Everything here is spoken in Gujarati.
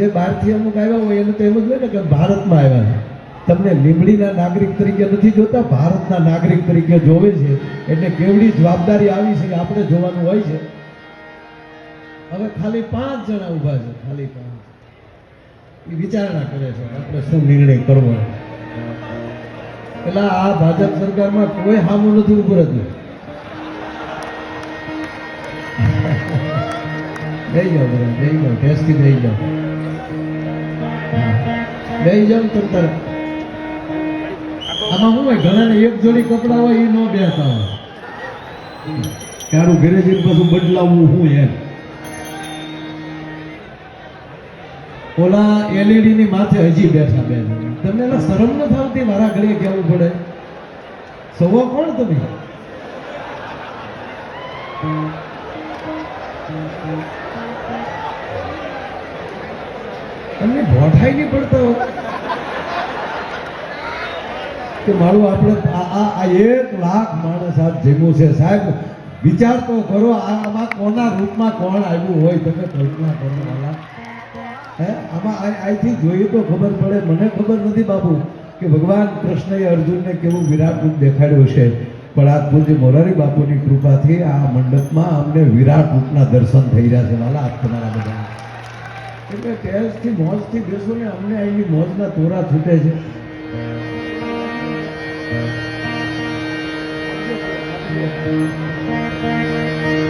જે બહારથી અમુક આવ્યા હોય, એને તો એમ જ હોય ને કે ભારતમાં આવ્યા છે. તમને લીંબડીના નાગરિક તરીકે નથી જોતા, ભારતના નાગરિક તરીકે જોવે છે. એટલે કેવડી જવાબદારી આવી છે કે આપણે જોવાનું હોય છે. હવે ખાલી પાંચ જણા ઊભા છે, ખાલી પાંચ. એ વિચારણા કરે છે આપણે શું નિર્ણય કરવો. એટલે આ ભાજપ સરકારમાં કોઈ હામો નથી ઉભું જ નહીં જાઓ જઈ જાઓ ટેસ્ટથી જઈ જાઓ. લઈ જાવ તો આમાં શું હોય, ઘણાને એક જોડી કપડાં હોય, એ ન બેસતા હોય. તારું ઘરે જઈને પાછું બદલાવવું હું એમ. ઓલા એલઈડી ની માથે હજી બેઠા બે. તમને શરમ ન થતી મારા ઘરે કહેવું પડે? સવો કોણ તમે? તમને ભોઠાઈ નહીં પડતો. કે મારું આપણે આ આ- એક લાખ માણસ આ જીવું છે. સાહેબ, વિચાર તો કરો આમાં કોના રૂપમાં કોણ આવ્યું હોય? તમે કલ્પના કરો, વાલા. હે? આમાં અહીંથી જોઈએ તો ખબર પડે. મને ખબર નથી બાબુ કે ભગવાન કૃષ્ણએ અર્જુનને કેવું વિરાટ રૂપ દેખાડ્યું છે. પણ આ પૂજ્ય મોરારી બાપુની કૃપાથી આ મંડપમાં અમને વિરાટ રૂપના દર્શન થઈ રહ્યા છે, વાલા. આજ તમારા બધા એટલે ટેસ્ટથી મોજથી બેસો ને અમને અહીંની મોજના તોરા છૂટે છે.